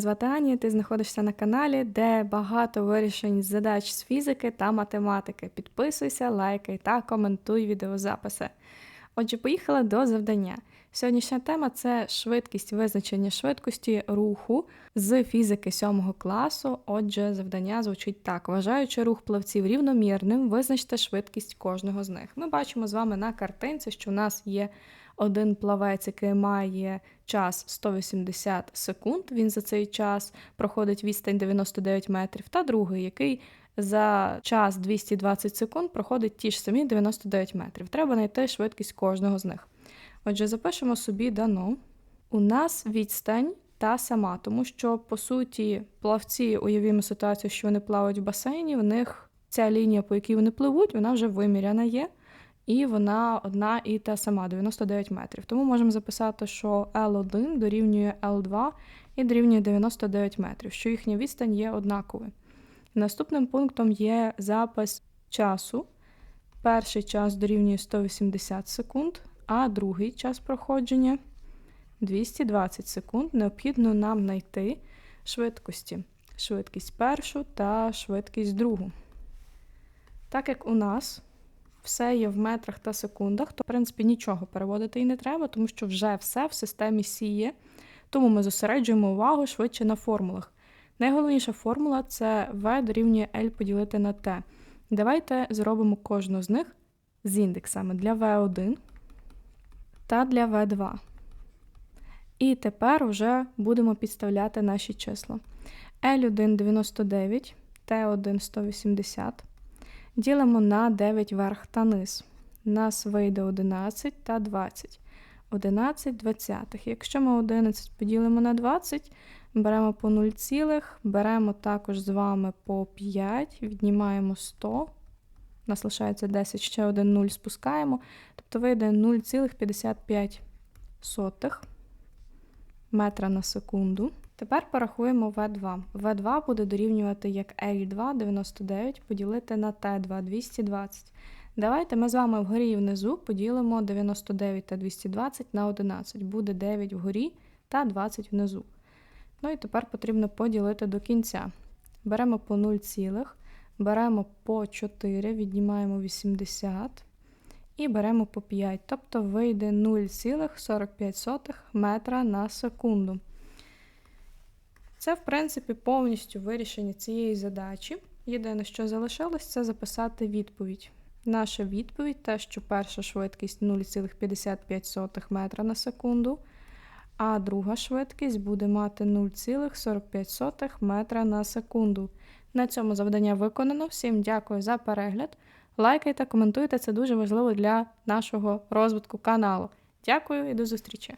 Звати Ані, ти знаходишся на каналі, де багато вирішень задач з фізики та математики. Підписуйся, лайкай та коментуй відеозаписи. Отже, поїхала до завдання. Сьогоднішня тема це швидкість визначення швидкості руху з фізики 7 класу. Отже, завдання звучить так: вважаючи рух плавців рівномірним, визначте швидкість кожного з них. Ми бачимо з вами на картинці, що в нас є один плавець, який має час 180 секунд. Він за цей час проходить відстань 99 метрів, та другий, який за час 220 секунд проходить ті ж самі 99 метрів. Треба знайти швидкість кожного з них. Отже, запишемо собі дано. У нас відстань та сама, тому що, по суті, плавці, уявімо ситуацію, що вони плавають в басейні, в них ця лінія, по якій вони пливуть, вона вже виміряна є, і вона одна і та сама 99 метрів. Тому можемо записати, що L1 дорівнює L2 і дорівнює 99 метрів, що їхня відстань є однаковою. Наступним пунктом є запис часу. Перший час дорівнює 180 секунд, а другий час проходження 220 секунд. Необхідно нам знайти швидкості. Швидкість першу та швидкість другу. Так як у нас все є в метрах та секундах, то, в принципі, нічого переводити і не треба, тому що вже все в системі сіє. Тому ми зосереджуємо увагу швидше на формулах. Найголовніша формула це V дорівнює L поділити на T. Давайте зробимо кожну з них з індексами для V1 та для V2. І тепер вже будемо підставляти наші числа. L1 99, T1 180. Ділимо на 9 верх та низ. Нас вийде 11 та 20. 11 двадцятих. Якщо ми 11 поділимо на 20, беремо по 0, цілих, беремо також з вами по 5, віднімаємо 100. У нас лишається 10, ще один 0 спускаємо. Тобто вийде 0,55 метра на секунду. Тепер порахуємо V2. V2 буде дорівнювати як L2 99 поділити на T2 220. Давайте ми з вами вгорі і внизу поділимо 99 та 220 на 11. Буде 9 вгорі та 20 внизу. Ну і тепер потрібно поділити до кінця. Беремо по 0, цілих, беремо по 4, віднімаємо 80 і беремо по 5. Тобто вийде 0,45 метра на секунду. Це, в принципі, повністю вирішення цієї задачі. Єдине, що залишилось, це записати відповідь. Наша відповідь те, що перша швидкість 0,55 метра на секунду, а друга швидкість буде мати 0,45 метра на секунду. На цьому завдання виконано. Всім дякую за перегляд. Лайкайте, коментуйте, це дуже важливо для нашого розвитку каналу. Дякую і до зустрічі!